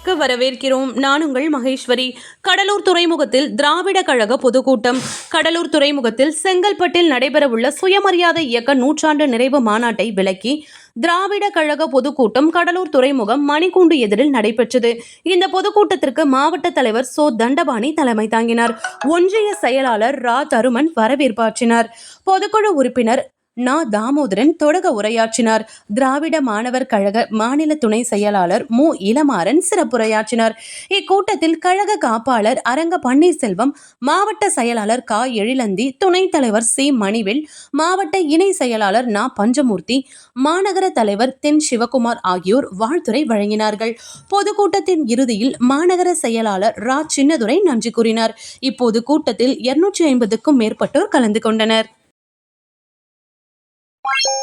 செய்திகளுக்கு வரவேற்கிறோம். நான் உங்கள் மகேஸ்வரி. கடலூர் துறைமுகத்தில் திராவிட கழக பொதுக்கூட்டம். கடலூர் துறைமுகத்தில் செங்கல்பட்டில் நடைபெறவுள்ள சுயமரியாதை இயக்க நூற்றாண்டு நிறைவு மாநாட்டை விளக்கி திராவிட கழக பொதுக்கூட்டம் கடலூர் துறைமுகம் மணிக்கூண்டு எதிரில் நடைபெற்றது. இந்த பொதுக்கூட்டத்திற்கு மாவட்ட தலைவர் சோ. தண்டபாணி தலைமை தாங்கினார். ஒன்றிய செயலாளர் ரா. தருமன் வரவேற்பாற்றினார். பொதுக்குழு உறுப்பினர் நா தாமோதரன் தொடக்க உரையாற்றினார். திராவிட மாணவர் கழக மாநில துணை செயலாளர் மு. இளமாறன் சிறப்புரையாற்றினார். இக்கூட்டத்தில் கழக காப்பாளர் அரங்க பன்னீர்செல்வம் மாவட்ட செயலாளர் கா. எழிலந்தி துணைத் தலைவர் சி. மணிவேல் மாவட்ட இணை செயலாளர் நா. பஞ்சமூர்த்தி மாநகர தலைவர் தென் சிவகுமார் ஆகியோர் வாழ்த்துரை வழங்கினார்கள். பொதுக்கூட்டத்தின் இறுதியில் மாநகர செயலாளர் ரா. சின்னதுரை நன்றி கூறினார். இப்போது கூட்டத்தில் இருநூற்றி ஐம்பதுக்கும் மேற்பட்டோர் கலந்து கொண்டனர். you